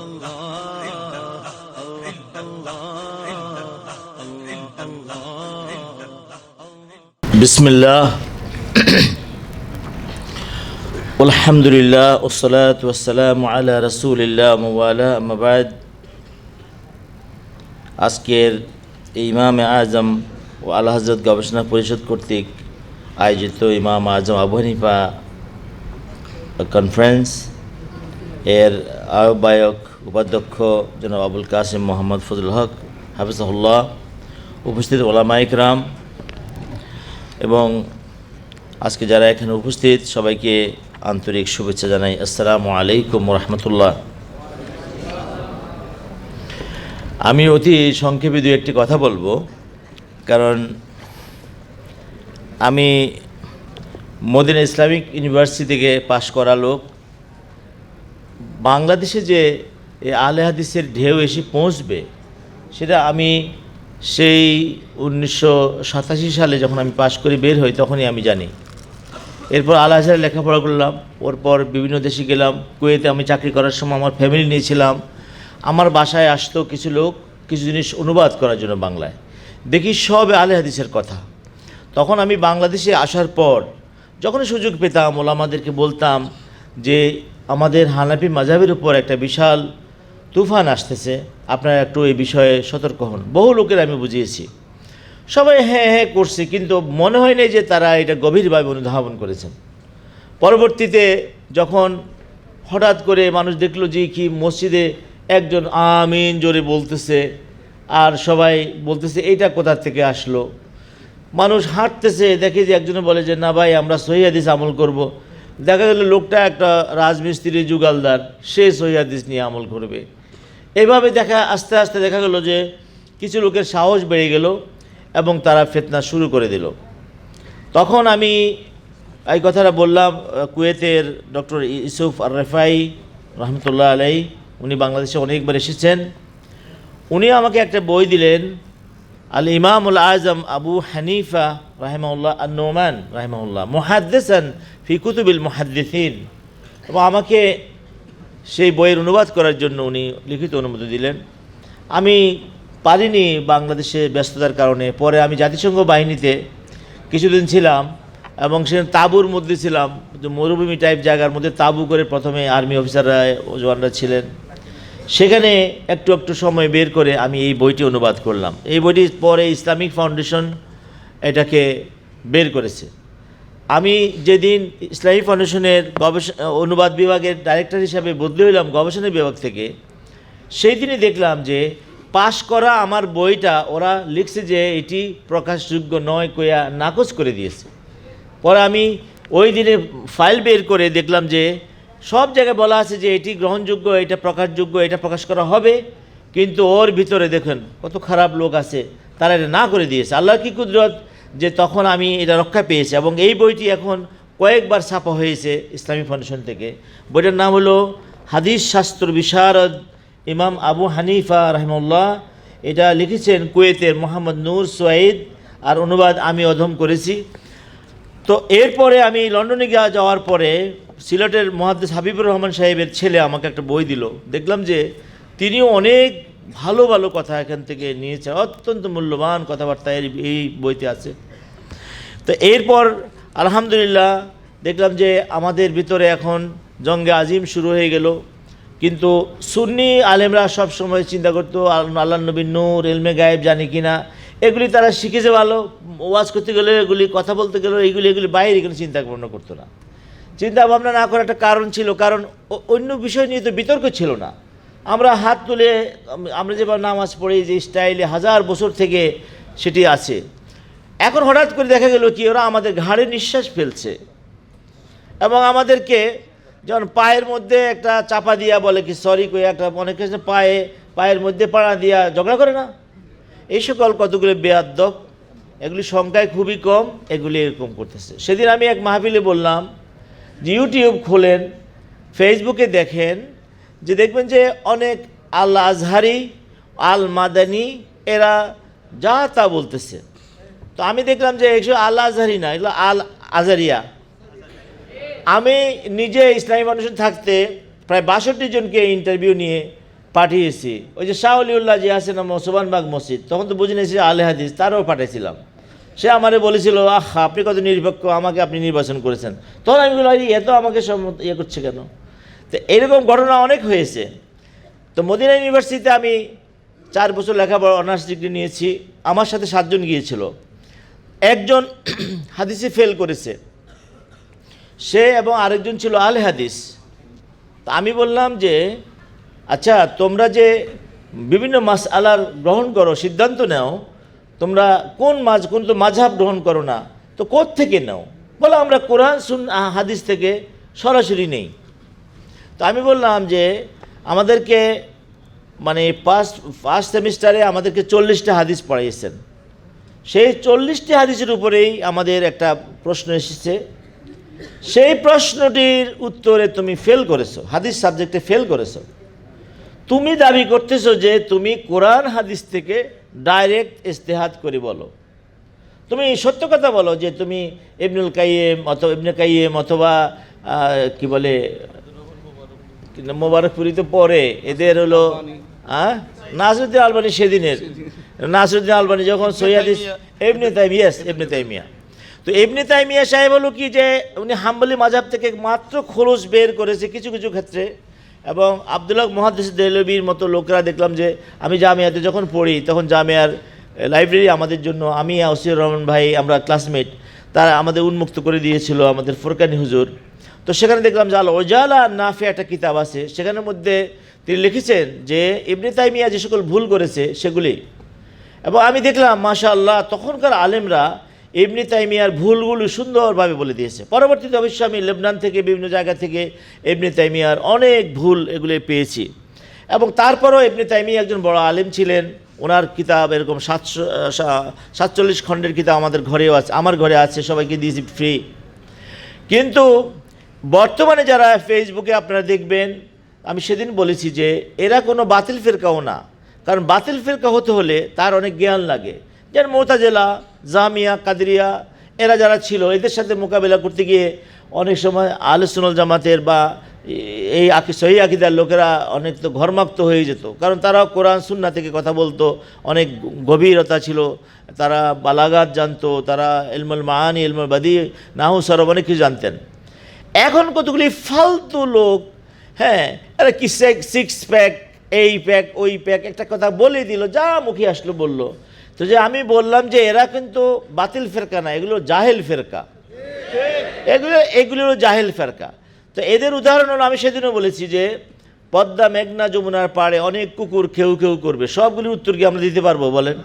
بسم الله والحمد لله والصلاة والسلام على رسول الله موالى أما بعد আজকের এই ইমামে আজম ও আল্লাহ হজরত গবেষণা পরিষদ কর্তৃক আয়োজিত ইমাম আজম আবু হানিফা কনফারেন্স এর আহ্বায়ক উপাধ্যক্ষ জনাব আবুল কাসিম মোহাম্মদ ফজল হক, হাফিজাহুল্লাহ, উপস্থিত ওলামা ইকরাম এবং আজকে যারা এখানে উপস্থিত, সবাইকে আন্তরিক শুভেচ্ছা জানাই। আসসালামু আলাইকুম রহমতুল্লাহ। আমি অতি সংক্ষেপে দু একটি কথা বলব, কারণ আমি মদিনা ইসলামিক ইউনিভার্সিটি থেকে পাশ করা লোক। বাংলাদেশে যে এই আলে হাদিসের ঢেউ এসে পৌঁছবে। সেটা আমি সেই উনিশশো সাতাশি সালে যখন আমি পাশ করে বের হই, তখনই আমি জানি। এরপর আল আজহারে লেখাপড়া করলাম। ওর পর বিভিন্ন দেশে গেলাম। কুয়েতে আমি চাকরি করার সময় আমার ফ্যামিলি নিয়েছিলাম। আমার বাসায় আসতো কিছু লোক, কিছু জিনিস অনুবাদ করার জন্য বাংলায়। দেখি সব আলে হাদিসের কথা। তখন আমি বাংলাদেশে আসার পর যখনই সুযোগ পেতাম, ওলামাদেরকে বলতাম যে আমাদের হানাফি মাঝাবের উপর একটা বিশাল তুফান আসতেছে, আপনারা একটু এই বিষয়ে সতর্ক হন। বহু লোকের আমি বুঝিয়েছি। সবাই হ্যাঁ হ্যাঁ করছে, কিন্তু মনে হয় না যে তারা এটা গভীরভাবে অনুধাবন করেছেন। পরবর্তীতে যখন হঠাৎ করে মানুষ দেখল যে কি মসজিদে একজন আমিন জোরে বলতেছে, আর সবাই বলতেছে, এইটা কোথা থেকে আসলো? মানুষ হাঁটতেছে, দেখে যে একজনে বলে যে, না ভাই, আমরা সহিদিস আমল করব। দেখা গেল লোকটা একটা রাজমিস্ত্রি যুগালদার, সে সহিদিস নিয়ে আমল করবে। এভাবে দেখা, আস্তে আস্তে দেখা গেল যে কিছু লোকের সাহস বেড়ে গেল এবং তারা ফেতনা শুরু করে দিল। তখন আমি এই কথাটা বললাম কুয়েতের ডক্টর ইউসুফ আর রেফাই রহমতুল্লাহ আলাই উনি বাংলাদেশে অনেকবার এসেছেন। উনি আমাকে একটা বই দিলেন আল ইমামুল আজম আবু হানিফা রাহেমাউল্লাহ আর নোমান রাহেমাউল্লাহ মুহাদ্দেসান ফি কুতুবিল মুহাদ্দিসিন। এবং আমাকে সেই বইয়ের অনুবাদ করার জন্য উনি লিখিত অনুমতি দিলেন। আমি পারিনি বাংলাদেশে ব্যস্ততার কারণে। পরে আমি জাতিসংঘ বাহিনীতে কিছুদিন ছিলাম এবং সেখানে তাঁবুর মধ্যে ছিলাম। মরুভূমি টাইপ জায়গার মধ্যে তাঁবু করে প্রথমে আর্মি অফিসাররা ও জওয়ানরা ছিলেন। সেখানে একটু একটু সময় বের করে আমি এই বইটি অনুবাদ করলাম। এই বইটি পরে ইসলামিক ফাউন্ডেশন এটাকে বের করেছে। আমি যেদিন ইসলামী ফাউন্ডেশনের গবেষণা অনুবাদ বিভাগের ডাইরেক্টর হিসাবে বদলি হইলাম গবেষণা বিভাগ থেকে সেই দিনই দেখলাম যে পাশ করা আমার বইটা ওরা লিখছে যে এটি প্রকাশযোগ্য নয় কইয়া নাকচ করে দিয়েছে। পরে আমি ওই দিনে ফাইল বের করে দেখলাম যে সব জায়গায় বলা আছে যে এটি গ্রহণযোগ্য, এটা প্রকাশযোগ্য, এটা প্রকাশ করা হবে, কিন্তু ওর ভিতরে দেখেন কত খারাপ লোক আছে, তারা এটা না করে দিয়েছে। আল্লাহ কি কুদরত? যে তখন আমি এটা রক্ষা পেয়েছি এবং এই বইটি এখন কয়েকবার ছাপা হয়েছে ইসলামী ফাউন্ডেশন থেকে। বইটার নাম হলো হাদিস শাস্ত্র বিশারদ, ইমাম আবু হানিফা রহমুল্লাহ এটা লিখেছেন কুয়েতের মোহাম্মদ নূর সোয়াইদ আর অনুবাদ আমি অধম করেছি। তো এরপরে আমি লন্ডনে গিয়ে যাওয়ার পরে সিলেটের মহাদ্দেশ হাবিবুর রহমান সাহেবের ছেলে আমাকে একটা বই দিল। দেখলাম যে তিনিও অনেক ভালো ভালো কথা এখান থেকে নিয়েছে, অত্যন্ত মূল্যবান কথাবার্তা এর, এই বইতে আছে। তো এরপর আলহামদুলিল্লাহ দেখলাম যে আমাদের ভিতরে এখন জঙ্গে আজিম শুরু হয়ে গেল। কিন্তু সুন্নি আলেমরা সব সময় চিন্তা করতো আল্লাহ নবী নূর এলমে গায়েব জানি কিনা। এগুলি তারা শিখেছে ভালো, ওয়াজ করতে গেলে এগুলি, কথা বলতে গেলে এগুলি এগুলি বাইরে কোনো চিন্তা ভাবনা করতো না। চিন্তা ভাবনা না করার একটা কারণ ছিল, কারণ অন্য বিষয় নিয়ে তো বিতর্ক ছিল না। আমরা হাত তুলে, আমরা যেভাবে নামাজ পড়ি, যে স্টাইলে হাজার বছর থেকে সেটি আছে। এখন হঠাৎ করে দেখা গেল কি, ওরা আমাদের ঘাড়ে নিঃশ্বাস ফেলছে। এবং আমাদেরকে যেমন পায়ের মধ্যে একটা চাপা দিয়া বলে কি সরি কই, একটা অনেক কিছু পায়ে, পায়ের মধ্যে পাড়া দিয়া ঝগড়া করে না? এই সকল কতগুলো বেয়াদ্দক এগুলি সংখ্যায় খুবই কম, এগুলি এরকম করতেছে। সেদিন আমি এক মাহফিলে বললাম যে ইউটিউব খোলেন ফেসবুকে দেখেন যে দেখবেন যে অনেক আল আজহারি আল মাদানি এরা যা তা বলতেছে। তো আমি দেখলাম যে একশো আল আজহারি না, এগুলো আল আজারিয়া আমি নিজে ইসলামী ফাউন্ডেশন থাকতে প্রায় বাষট্টি জনকে ইন্টারভিউ নিয়ে পাঠিয়েছি। ওই যে শাহলিউল্লাহ যে আছে না মোসবানবাগ মসজিদ, তখন তো বুঝে নিয়েছি আলে হাদিস, তারও পাঠিয়েছিলাম সে আমারে বলেছিল, আহ, আপনি কত নিরপেক্ষ, আমাকে আপনি নির্বাচন করেছেন। তখন আমি বললাম এত আমাকে ইয়ে করছে কেন? তো এরকম ঘটনা অনেক হয়েছে। তো মদিনা ইউনিভার্সিটিতে আমি চার বছর লেখাপড়া, অনার্স ডিগ্রি নিয়েছি। আমার সাথে সাতজন গিয়েছিল। একজন হাদিসে ফেল করেছে। সে এবং আরেকজন ছিল আল হাদিস। তা আমি বললাম যে আচ্ছা তোমরা যে বিভিন্ন মাস আলার গ্রহণ করো, সিদ্ধান্ত নাও, তোমরা কোন মাঝ কোন তো মাঝহাব গ্রহণ করো না, তো থেকে নাও? বলো আমরা কোরআন সুন হাদিস থেকে সরাসরি নেই। তো আমি বললাম যে আমাদেরকে মানে ফার্স্ট ফার্স্ট সেমিস্টারে আমাদেরকে চল্লিশটা হাদিস পড়াইয়েছেন সেই চল্লিশটি হাদিসের উপরেই আমাদের একটা প্রশ্ন এসেছে। সেই প্রশ্নটির উত্তরে তুমি ফেল করেছ, হাদিস সাবজেক্টে ফেল করেছ। তুমি দাবি করতেছো যে তুমি কোরআন হাদিস থেকে ডাইরেক্ট ইস্তেহাদ করে বলো। তুমি সত্য কথা বলো যে তুমি ইবনুল কাইয়েম অথবা ইবনে কাইয়েম অথবা কি বলে কি না, মোবারকপুরি তো পরে এদের হলো হ্যাঁ নাসরুদ্দিন আলবানি সেদিনের। নাসরুদ্দিন আলবানি যখন সৈয়াদিস এমনি তাইমিয়াস এমনি তাইমিয়া তো এমনি তাইমিয়া সাহেব হলো কি যে উনি হাম্বলি মাজাব থেকে মাত্র খরচ বের করেছে কিছু কিছু ক্ষেত্রে। এবং আবদুল্লাহ মহাদিস দেলবির মতো লোকেরা দেখলাম যে আমি জামিয়াতে যখন পড়ি তখন জামিয়ার লাইব্রেরি আমাদের জন্য আমি আসির রহমান ভাই আমরা ক্লাসমেট তারা আমাদের উন্মুক্ত করে দিয়েছিল আমাদের ফোরকানি হুজুর। তো সেখানে দেখলাম যে আল ওজালা নাফে একটা কিতাব আছে, সেখানের মধ্যে তিনি লিখেছেন যে ইবনে তাইমিয়া যে সকল ভুল করেছে সেগুলি। এবং আমি দেখলাম মাশা আল্লাহ তখনকার আলেমরা ইবনে তাইমিয়ার ভুলগুলো সুন্দরভাবে বলে দিয়েছে। পরবর্তীতে অবশ্যই আমি লেবনান থেকে, বিভিন্ন জায়গা থেকে ইবনে তাইমিয়ার অনেক ভুল এগুলি পেয়েছি। এবং তারপরও ইবনে তাইমিয়া একজন বড় আলেম ছিলেন, ওনার কিতাব এরকম সাতশো সাতচল্লিশ খণ্ডের কিতাব আমাদের ঘরেও আছে, আমার ঘরে আছে, সবাইকে দিয়েছি ফ্রি কিন্তু বর্তমানে যারা ফেসবুকে আপনারা দেখবেন, আমি সেদিন বলেছি যে এরা কোনো বাতিল ফেরকাও না। কারণ বাতিল ফেরকা হতে হলে তার অনেক জ্ঞান লাগে। যেমন মোতাজেলা, জামিয়া, কাদরিয়া, এরা যারা ছিল, এদের সাথে মোকাবেলা করতে গিয়ে অনেক সময় আলোচনল জামাতের বা এই আকি সহি আকিদার লোকেরা অনেক তো ঘরমাক্ত হয়ে যেত। কারণ তারাও কোরআন সুন্না থেকে কথা বলতো, অনেক গভীরতা ছিল। তারা বালাগাত জানতো, তারা এলমুল মাহানি এলমুল বাদি, নাহু সরব অনেক কিছু জানতেন। এখন কতগুলি ফালতু লোক হ্যাঁ আরে কি সিক্স প্যাক এই প্যাক ওই প্যাক একটা কথা বলে দিল, যা মুখে আসলো বলল। তো যে আমি বললাম যে এরা কিন্তু বাতিল ফেরকা না, এগুলো জাহেল ফেরকা। এগুলো এগুলো হলো জাহেল ফেরকা। তো এদের উদাহরণ হলো, আমি সেদিনও বলেছি যে পদ্মা, মেঘনা, যমুনার পাড়ে অনেক কুকুর খেউ খেউ করবে। সবগুলির উত্তর কি আমরা দিতে পারব বলেন?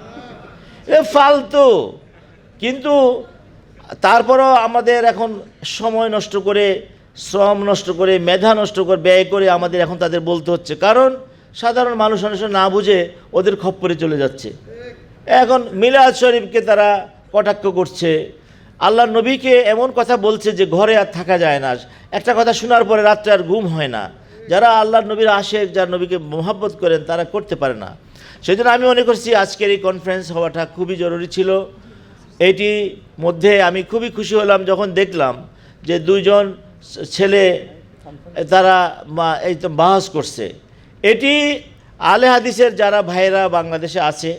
ফালতু। কিন্তু তারপরও আমাদের এখন সময় নষ্ট করে, শ্রম নষ্ট করে, মেধা নষ্ট করে, ব্যয় করে আমাদের এখন তাদের বলতে হচ্ছে। কারণ সাধারণ মানুষ অনেক না বুঝে ওদের খপ্পরে চলে যাচ্ছে। এখন মিলাদ শরীফকে তারা কটাক্ষ করছে। আল্লাহ নবীকে এমন কথা বলছে যে ঘরে আর থাকা যায় না। একটা কথা শোনার পরে রাত্রে আর ঘুম হয় না। যারা আল্লাহ নবীর আশেক, যারা নবীকে মোহাব্বত করেন, তারা করতে পারে না। সেই আমি মনে করছি আজকের এই কনফারেন্স হওয়াটা খুবই জরুরি ছিল। এইটি মধ্যে আমি খুবই খুশি হলাম যখন দেখলাম যে দুইজন ছেলে তারা এই বাহাস করছে। এটি আলে হাদিসের যারা ভাইরা বাংলাদেশে আছে,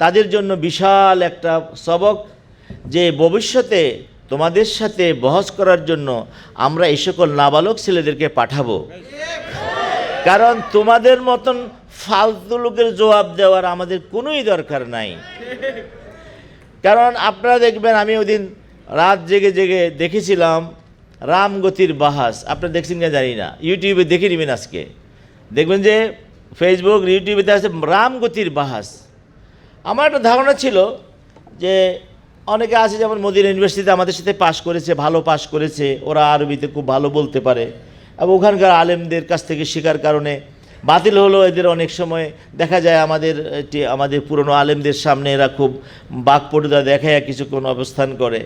তাদের জন্য বিশাল একটা সবক যে ভবিষ্যতে তোমাদের সাথে বহস করার জন্য আমরা এই সকল নাবালক ছেলেদেরকে পাঠাবো। কারণ তোমাদের মতন ফালতু লোকের জবাব দেওয়ার আমাদের কোনোই দরকার নাই। কারণ আপনারা দেখবেন, আমি ওই দিন রাত জেগে জেগে দেখেছিলাম রামগতির বাহাস। আপনারা দেখছেন কিনা জানি না। ইউটিউবে দেখে নেবেন আজকে। দেখবেন যে ফেসবুক ইউটিউবেতে আছে রামগতির বাহাস। আমার একটা ধারণা ছিল যে অনেকে আছে যেমন মোদির ইউনিভার্সিটিতে আমাদের সাথে পাশ করেছে, ভালো পাশ করেছে, ওরা আরবিতে খুব ভালো বলতে পারে। এবং ওখানকার আলেমদের কাছ থেকে শেখার কারণে বাতিল হলো এদের অনেক সময়। দেখা যায় আমাদের আমাদের পুরনো আলেমদের সামনে এরা খুব বাকপটুতা দেখায় কিছুক্ষণ অবস্থান করে।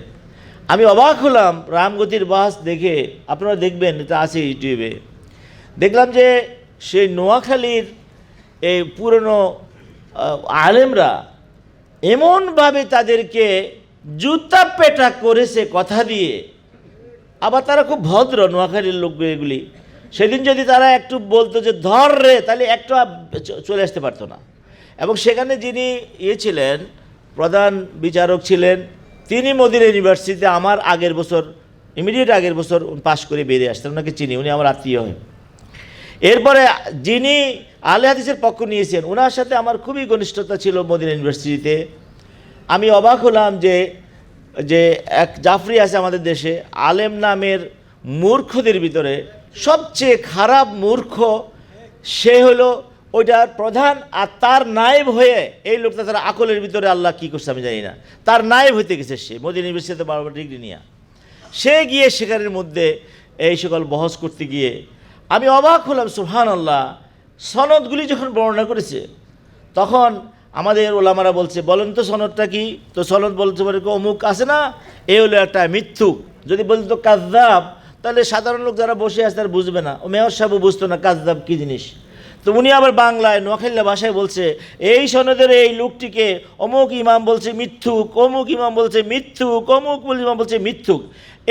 আমি অবাক হলাম, রামগতির বাস দেখে। আপনারা দেখবেন, এটা আছে ইউটিউবে। দেখলাম যে সেই নোয়াখালীর এই পুরনো আলেমরা এমনভাবে তাদেরকে জুতা পেটা করেছে কথা দিয়ে। আবার তারা খুব ভদ্র নোয়াখালীর লোক এগুলি। সেদিন যদি তারা একটু বলতো যে, ধর রে, তাহলে একটু চলে আসতে পারতো না। এবং সেখানে যিনি ইয়ে ছিলেন, প্রধান বিচারক ছিলেন, তিনি মদিনা ইউনিভার্সিটিতে আমার আগের বছর, ইমিডিয়েট আগের বছর পাশ করে বেরিয়ে আসতেন। ওনাকে চিনি, উনি আমার আত্মীয় হয়। এরপরে যিনি আলে হাদিসের পক্ষ নিয়েছেন ওনার সাথে আমার খুবই ঘনিষ্ঠতা ছিল মদিনা ইউনিভার্সিটিতে। আমি অবাক হলাম যে যে এক জাফরি আছে আমাদের দেশে, আলেম নামের মূর্খদের ভিতরে সবচেয়ে খারাপ মূর্খ, সে হলো ওইটার প্রধান আর তার নায়েব হয়ে এই লোকটা তার আকলের ভিতরে আল্লাহ কী করছে আমি জানি না। তার নায়েব হইতে গেছে সে মোদী ইউনিভার্সিটিতে বারবার ডিগ্রি নিয়ে। সে গিয়ে সেখানের মধ্যে এই সকল বহস করতে গিয়ে আমি অবাক হলাম সুহান আল্লাহ সনদগুলি যখন বর্ণনা করেছে, তখন আমাদের ওলামারা বলছে, বলেন তো সনদটা কি? তো সনদ বলতে পারে অমুক আছে না, এ হলো একটা মৃত্যু। যদি বলতো কাজদাব তাহলে সাধারণ লোক যারা বসে আছে তারা বুঝবে না। ও মেয়র সাহেবও বুঝতো না কাজদাব কী জিনিস। তো উনি আবার বাংলায় নোয়াখাল্লা ভাষায় বলছে, এই সনদের এই লোকটিকে অমুক ইমাম বলছে মিথ্যুক, অমুক ইমাম বলছে মিথ্যুক, অমুক ইমাম বলছে মিথ্যুক।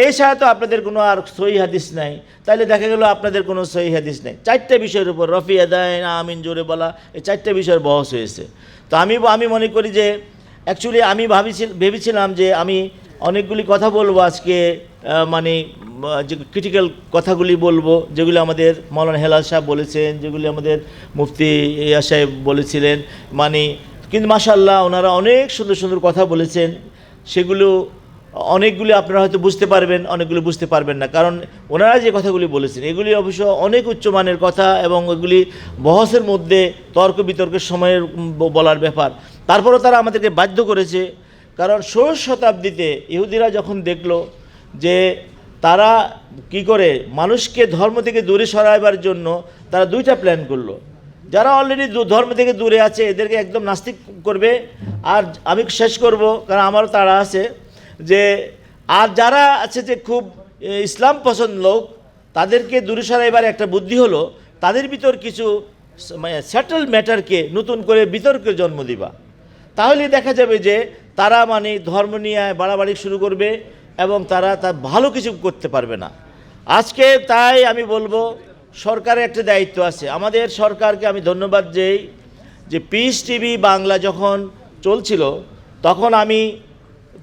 এছাড়া তো আপনাদের কোনো আর সহি হাদিস নাই। তাহলে দেখা গেল আপনাদের কোনো সহি হাদিস নেই। চারটা বিষয়ের উপর, রফি আদায় আমিন জোরে বলা এই চারটা বিষয়ের বহস হয়েছে। তো আমি আমি মনে করি যে অ্যাকচুয়ালি আমি ভাবিছি ভেবেছিলাম যে আমি অনেকগুলি কথা বলব আজকে। মানে যে ক্রিটিক্যাল কথাগুলি বলব, যেগুলি আমাদের মৌলানা হেলাল সাহেব বলেছেন, যেগুলি আমাদের মুফতি ইয়া সাহেব বলেছিলেন মানে কিন্তু মাশাল্লাহ ওনারা অনেক সুন্দর সুন্দর কথা বলেছেন, সেগুলো অনেকগুলি আপনারা হয়তো বুঝতে পারবেন, অনেকগুলি বুঝতে পারবেন না। কারণ ওনারা যে কথাগুলি বলেছেন, এগুলি অবশ্য অনেক উচ্চমানের কথা এবং এগুলি বহসের মধ্যে তর্ক বিতর্কের সময়ের বলার ব্যাপার। তারপরও তারা আমাদেরকে বাধ্য করেছে, কারণ ষোড়শ শতাব্দীতে ইহুদিরা যখন দেখল যে তারা কি করে? মানুষকে ধর্ম থেকে দূরে সরাইবার জন্য তারা দুইটা প্ল্যান করল। যারা অলরেডি ধর্ম থেকে দূরে আছে, এদেরকে একদম নাস্তিক করবে। আর আমি শেষ করব, কারণ আমারও তারা আছে যে, আর যারা আছে যে খুব ইসলাম পছন্দ লোক, তাদেরকে দূরে সরাইবার একটা বুদ্ধি হলো। তাদের ভিতর কিছু মানে সেটেল ম্যাটারকে নতুন করে বিতর্কের জন্ম দিবা। তাহলে দেখা যাবে যে, তারা মানে ধর্ম নিয়ে বাড়াবাড়ি শুরু করবে। এবং তারা তার ভালো কিছু করতে পারবে না। আজকে তাই আমি বলব, সরকারের একটা দায়িত্ব আছে। আমাদের সরকারকে আমি ধন্যবাদ যেই যে পিস টিভি বাংলা যখন চলছিল, তখন আমি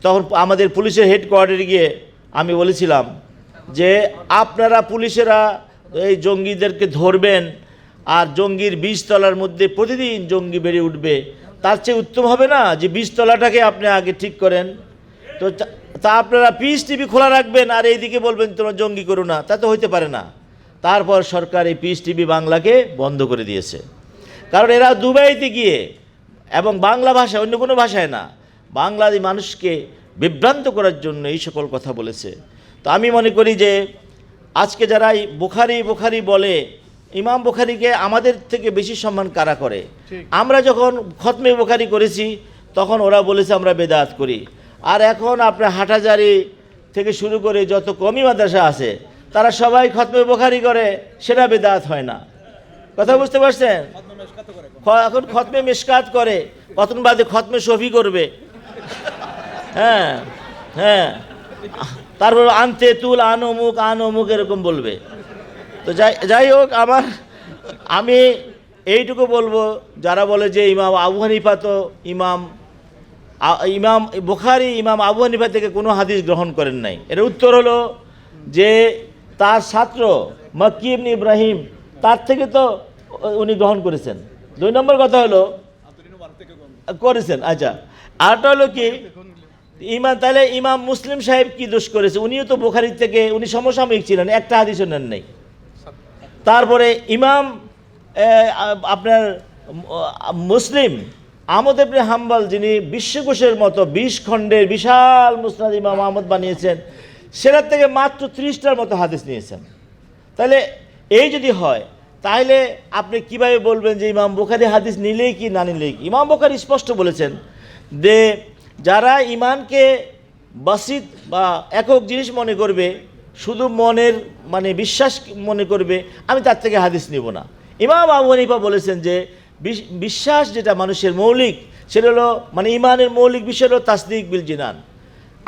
তখন আমাদের পুলিশের হেডকোয়ার্টারে গিয়ে আমি বলেছিলাম যে আপনারা পুলিশেরা এই জঙ্গিদেরকে ধরবেন আর জঙ্গির বীজতলার মধ্যে প্রতিদিন জঙ্গি বেড়ে উঠবে। তার চেয়ে উত্তম হবে না যে বীজতলাটাকে আপনি আগে ঠিক করেন। তো তা- আপনারা পিস টিভি খোলা রাখবেন আর এইদিকে বলবেন তোমরা জঙ্গি করো না তা তো হইতে পারে না। তারপর সরকার এই পিস টিভি বাংলাকে বন্ধ করে দিয়েছে। কারণ এরা দুবাইতে গিয়ে এবং বাংলা ভাষা অন্য কোনো ভাষায় না বাংলাদেশি মানুষকে বিভ্রান্ত করার জন্য এই সকল কথা বলেছে। তো আমি মনে করি যে আজকে যারা এই বুখারি বুখারি বলে ইমাম বুখারিকে আমাদের থেকে বেশি সম্মান কারা করে? আমরা যখন খতমে বুখারি করেছি তখন ওরা বলেছে আমরা বেদাত করি। আর এখন আপনার হাটাজারি থেকে শুরু করে যত কমি মাদ্রাসা আছে, তারা সবাই খতমে বোখারি করে, সেটা বেদাত হয় না। কথা বুঝতে পারছেন? এখন খতমে মিসকাত করে কতক্ষণ বাদে খতমে শফি করবে? হ্যাঁ হ্যাঁ। তারপর আনতে তুল, আন অমুক আন অমুক এরকম বলবে। তো যাই যাই হোক, আমার, আমি এইটুকু বলব, যারা বলে যে ইমাম আবু হানিফা তো ইমাম ইমাম, বুখারি, ইমাম আবু হানিফা থেকে কোনো হাদিস গ্রহণ করেন নাই। এর উত্তর হলো যে তার ছাত্র ইবনে ইব্রাহিম, তার থেকে তো উনি গ্রহণ করেছেন। দুই নম্বর কথা হলো, করেছেন আচ্ছা। আরটা হলো কি ইমাম তাহলে ইমাম মুসলিম সাহেব কি দোষ করেছে? উনিও তো বোখারির থেকে, উনি সমসাময়িক ছিলেন, একটা হাদিসও নেন নাই। তারপরে ইমাম আপনার মুসলিম আহমদ ইবনে হাম্বাল, যিনি বিশ্বকোষের মতো বিশ খণ্ডের বিশাল মুসনাদ ইমাম আহমদ বানিয়েছেন সেটার থেকে মাত্র ত্রিশটার মতো হাদিস নিয়েছেন। তাহলে এই যদি হয়, তাহলে আপনি কীভাবে বলবেন যে ইমাম বুখারি হাদিস নিলেই কি, না নিলেই কি? ইমাম বুখারি স্পষ্ট বলেছেন যে যারা ইমানকে বাসিত বা একক জিনিস মনে করবে, শুধু মনের মানে বিশ্বাস মনে করবে, আমি তার থেকে হাদিস নিব না। ইমাম আবু হানিফা বলেছেন যে বিশ্বাস যেটা মানুষের মৌলিক, সেটা হলো মানে ইমানের মৌলিক বিষয় হলো তাসদিক বিল জিনান।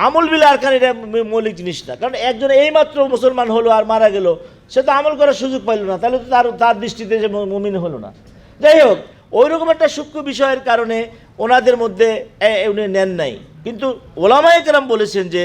আমল বিল আরকান এটা মৌলিক জিনিস না। কারণ একজন এইমাত্র মুসলমান হলো আর মারা গেল, সে তো আমল করার সুযোগ পাইল না, তাহলে তো তার তার দৃষ্টিতে যে মুমিন হলো না। যাই হোক ওই রকম একটা সূক্ষ্ম বিষয়ের কারণে ওনাদের মধ্যে উনি নেন নাই। কিন্তু ওলামায় কেরাম বলেছেন যে,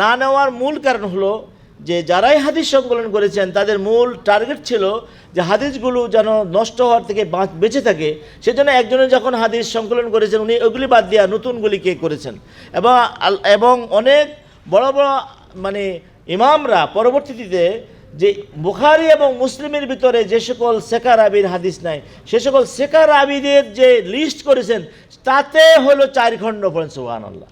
না নেওয়ার মূল কারণ হলো যে যারাই হাদিস সংকলন করেছেন, তাদের মূল টার্গেট ছিল যে হাদিসগুলো যেন নষ্ট হওয়ার থেকে বাঁচ- বেঁচে থাকে। সেজন্য একজনে যখন হাদিস সংকলন করেছেন, উনি ওগুলি বাদ দিয়া নতুনগুলি কে করেছেন? এবং এবং অনেক বড় বড় মানে ইমামরা পরবর্তীতে যে বুখারি এবং মুসলিমের ভিতরে যে সকল সেকার আবির হাদিস নাই, সে সকল সেকার আবিদের যে লিস্ট করেছেন, তাতে হলো চার খণ্ড পড়েন সুহান আল্লাহ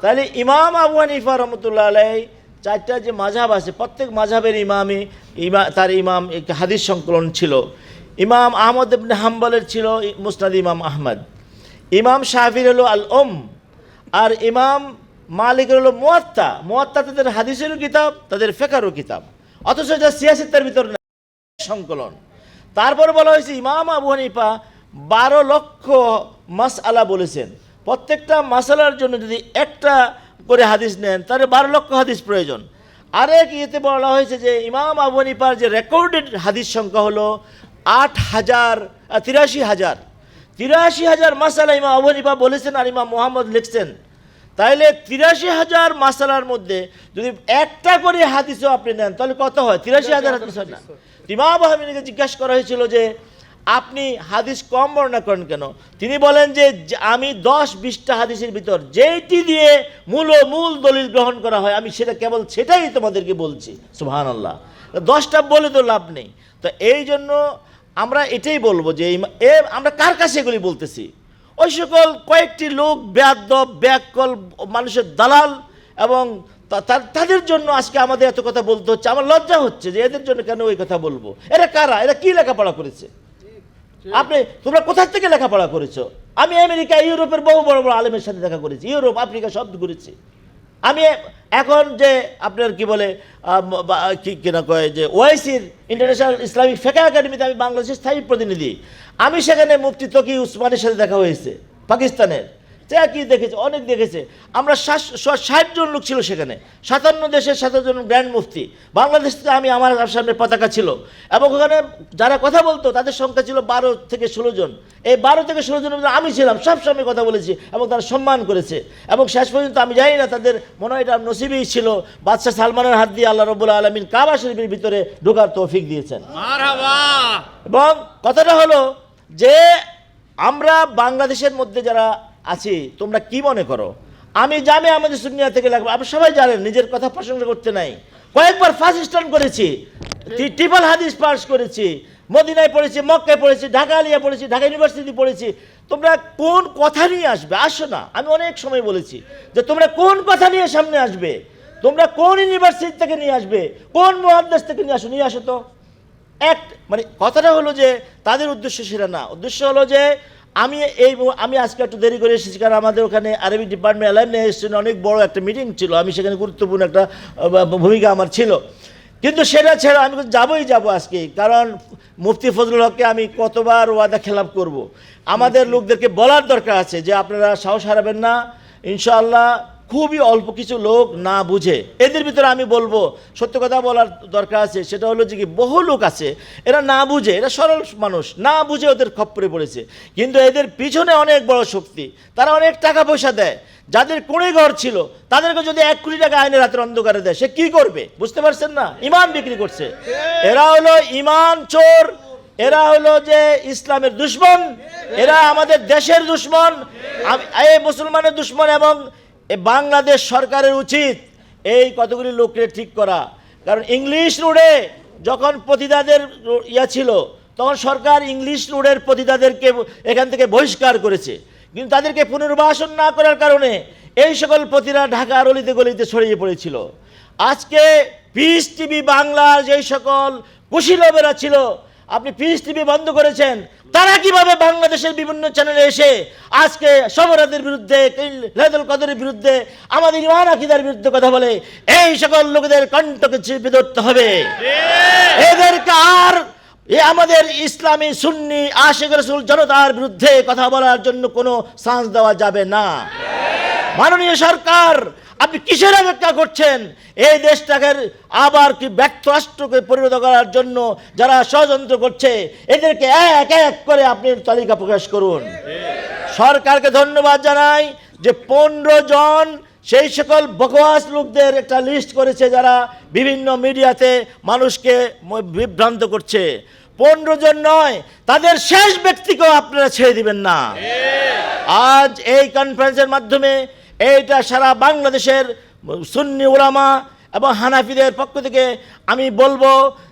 তাহলে ইমাম আবু হানিফা রহমতুল্লাহ আলাই চারটা যে মাঝাব আছে, প্রত্যেক মাঝাবের ইমামে ইমা, তার ইমাম এক হাদিস সংকলন ছিল। ইমাম আহমদ ইবনে হাম্বলের ছিল মুসনাদ ইমাম আহমদ। ইমাম শাহির হলো আল ওম আর ইমাম মালিকের হলো মোয়াত্তা। মোয়াত্তা তাদের হাদিসেরও কিতাব, তাদের ফেকারও কিতাব। অথচ যা সিয়াসিত্তার ভিতর সংকলন। তারপর বলা হয়েছে, ইমাম আবু হানিফা বারো লক্ষ মাস আলা বলেছেন। প্রত্যেকটা মাসালার জন্য যদি একটা করে হাদিস নেন তার বারো লক্ষ হাদিস প্রয়োজন। আরেক ইয়েতে বলা হয়েছে যে ইমাম আবু হানিফার যে রেকর্ডেড হাদিস সংখ্যা হলো আট হাজার তিরাশি হাজার। তিরাশি হাজার মাসালা ইমাম আবু হানিফা বলেছেন আর ইমাম মোহাম্মদ লিখছেন। তাইলে তিরাশি হাজার মাসালার মধ্যে যদি একটা করে হাদিসও আপনি নেন তাহলে কত হয়? তিরাশি হাজার হাদিস হয় না। ইমাম আহমিনকে জিজ্ঞাসা করা হয়েছিল যে আপনি হাদিস কম বর্ণনা করেন কেন? তিনি বলেন যে আমি দশ বিশটা হাদিসের ভিতর যেইটি দিয়ে মূল মূল দলিল গ্রহণ করা হয়, আমি সেটা কেবল সেটাই তোমাদেরকে বলছি। সুহান আল্লাহ দশটা বলে তো লাভ নেই। তো এই জন্য আমরা এটাই বলব যে আমরা কার কাছে এগুলি বলতেছি? ওই সকল কয়েকটি লোক ব্যাদব, ব্যাকল, মানুষের দালাল এবং তাদের জন্য আজকে আমাদের এত কথা বলতে হচ্ছে। আমার লজ্জা হচ্ছে যে এদের জন্য কেন ওই কথা বলব? এরা কারা? এরা কী লেখাপড়া করেছে? আপনি তোমরা কোথা থেকে লেখাপড়া করেছ? আমি আমেরিকা, ইউরোপের বহু বড় বড় আলেমের সাথে দেখা করেছি। ইউরোপ, আফ্রিকা সব ঘুরেছি। আমি এখন যে আপনার কি বলে কি কিনা কয়, যে ওয়াইসির ইন্টারন্যাশনাল ইসলামিক ফেকা একাডেমিতে আমি বাংলাদেশের স্থায়ী প্রতিনিধি। আমি সেখানে মুফতি তকি উসমানের সাথে দেখা হয়েছে, পাকিস্তানের। কি দেখেছে? অনেক দেখেছে। আমরা ষাট- ষাট জন লোক ছিল সেখানে। সাতান্ন দেশের সাতান্ন জন গ্র্যান্ড মুফতি। বাংলাদেশ থেকে আমি আমার সামনে পতাকা ছিল। এবং ওখানে যারা কথা বলতো তাদের সংখ্যা ছিল বারো থেকে ষোলো জন। এই বারো থেকে ষোলো জনের মধ্যে আমি ছিলাম সব সময় কথা বলেছি এবং তারা সম্মান করেছে। এবং শেষ পর্যন্ত আমি জানি না তাদের মনে হয় এটা নসিবেই ছিল। বাদশাহ সালমানের হাত দিয়ে আল্লাহ রবুল্লা আলমিন কাবা শরীফের ভিতরে ঢোকার তৌফিক দিয়েছেন। এবং কথাটা হলো যে আমরা বাংলাদেশের মধ্যে যারা আছি, তোমরা কি মনে করো? আমি জামে আমাদের সুনিয়া থেকে লাগবো। আপনি সবাই জানেন, নিজের কথা প্রশংসা করতে নাই। কয়েকবার ফার্স্ট স্টার্ন করেছি ট্রিপল হাদিস পাস করেছি, মদিনায় পড়েছি, মক্কায় পড়েছি, ঢাকা আলিয়া পড়েছি, ঢাকা ইউনিভার্সিটি পড়েছি। তোমরা কোন কথা নিয়ে আসবে? আসো না, আমি অনেক সময় বলেছি যে তোমরা কোন কথা নিয়ে সামনে আসবে? তোমরা কোন ইউনিভার্সিটি থেকে নিয়ে আসবে? কোন মহাদেশ থেকে নিয়ে আসো? নিয়ে আসো তো। এক মানে কথাটা হলো যে, তাদের উদ্দেশ্য সেটা না। উদ্দেশ্য হলো যে আমি এই আমি আজকে একটু দেরি করে এসেছি কারণ আমাদের ওখানে আরবি ডিপার্টমেন্ট অ্যালাইমনে এসেছেন অনেক বড় একটা মিটিং ছিল। আমি সেখানে গুরুত্বপূর্ণ একটা ভূমিকা আমার ছিল। কিন্তু সেটা ছাড়া আমি যাবোই যাব আজকে কারণ মুফতি ফজলুল হককে আমি কতবার ওয়াদা খেলাপ করব। আমাদের লোকদেরকে বলার দরকার আছে যে আপনারা সাহস হারাবেন না। ইনশাআল্লাহ খুবই অল্প কিছু লোক না বুঝে। এদের ভিতরে আমি বলব, সত্য কথা বলার দরকার আছে, সেটা হলো যে কি, বহু লোক আছে, এরা না বুঝে, এরা সরল মানুষ, না বুঝে ওদের খপ্পরে পড়েছে। কিন্তু এদের পিছনে অনেক বড় শক্তি, তারা অনেক টাকা পয়সা দেয়। যাদের কোণে ঘর ছিল, তাদেরকে যদি এক কোটি টাকা আইনের রাতের অন্ধকারে দেয়, সে কি করবে? বুঝতে পারছেন না? ইমান বিক্রি করছে। এরা হলো ইমান চোর, এরা হলো যে ইসলামের দুশ্মন, এরা আমাদের দেশের দুশ্মন এই মুসলমানের দুশ্মন এবং এ বাংলাদেশ সরকারের উচিত এই কতগুলি লোককে ঠিক করা। কারণ ইংলিশ রোডে যখন পতিতাদের রো- ইয়া ছিল, তখন সরকার ইংলিশ রোডের পতিতাদেরকে এখান থেকে বহিষ্কার করেছে। কিন্তু তাদেরকে পুনর্বাসন না করার কারণে এই সকল পতিরা ঢাকার অলিতে গলিতে ছড়িয়ে পড়েছিল। আজকে পিস টিভি বাংলার যেই সকল কুশীলবেরা ছিল আপনি পিস টিভি বন্ধ করেছেন তারা কীভাবে বাংলাদেশের বিভিন্ন চ্যানেলে এসে আজকে সমরাদের বিরুদ্ধে লেদুল কদরের বিরুদ্ধে আমাদের ইমান আকিদার বিরুদ্ধে কথা বলে এই সকল লোকদের কণ্ঠকে চেপে ধরতে হবে। এদেরকে আর এ আমাদের ইসলামী সুন্নি আশেখ রসুল জনতার বিরুদ্ধে কথা বলার জন্য কোনো চান্স দেওয়া যাবে না। মাননীয় সরকার আপনি কিসের অপেক্ষা করছেন? এই দেশটাকে আবার কি ব্যর্থ রাষ্ট্রকে পরিণত করার জন্য যারা ষড়যন্ত্র করছে, এদেরকে এক এক করে আপনি তালিকা প্রকাশ করুন। সরকারকে ধন্যবাদ জানাই যে পনেরো জন সেই সকল বকওয়াস লোকদের একটা লিস্ট করেছে যারা বিভিন্ন মিডিয়াতে মানুষকে বিভ্রান্ত করছে। পনেরো জন নয়, তাদের শেষ ব্যক্তিকেও আপনারা ছেড়ে দিবেন না। আজ এই কনফারেন্সের মাধ্যমে এইটা সারা বাংলাদেশের সুন্নি ওলামা এবং হানাফিদের পক্ষ থেকে আমি বলব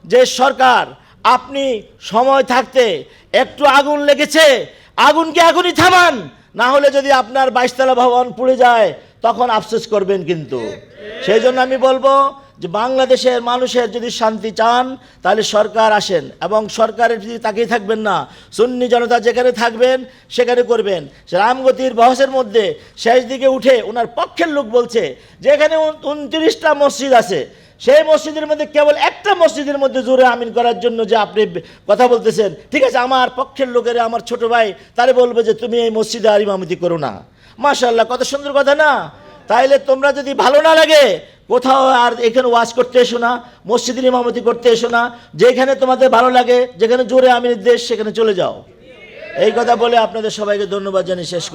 যে সরকার আপনি সময় থাকতে একটু আগুন লেগেছে আগুনকে আগুনই থামান? না হলে যদি আপনার বাইশতলা ভবন পুড়ে যায় তখন আফসোস করবেন কিন্তু। সেই জন্য আমি বলব যে বাংলাদেশের মানুষের যদি শান্তি চান, তাহলে সরকার আসেন এবং সরকারের যদি তাকিয়ে থাকবেন না। সুন্নি জনতা যেখানে থাকবেন, সেখানে করবেন। রামগতির বহসের মধ্যে শেষ দিকে উঠে ওনার পক্ষের লোক বলছে যে এখানে উনত্রিশটা মসজিদ আছে, সেই মসজিদের মধ্যে কেবল একটা মসজিদের মধ্যে জোরে আমিন করার জন্য যে আপনি কথা বলতেছেন, ঠিক আছে, আমার পক্ষের লোকেরা, আমার ছোট ভাই, তারে বলবে যে, তুমি এই মসজিদে আর করো না। মাশাল্লাহ কত সুন্দর কথা না? তাইলে তোমরা যদি ভালো না লাগে, কোথাও আর এখানে ওয়াজ করতে এসো না মসজিদের ইমামতি করতে এসো না, যেখানে তোমাদের ভালো লাগে, যেখানে জোরে আমি নির্দেশ, সেখানে চলে যাও এই কথা বলে আপনাদের সবাইকে ধন্যবাদ জানিয়ে শেষ।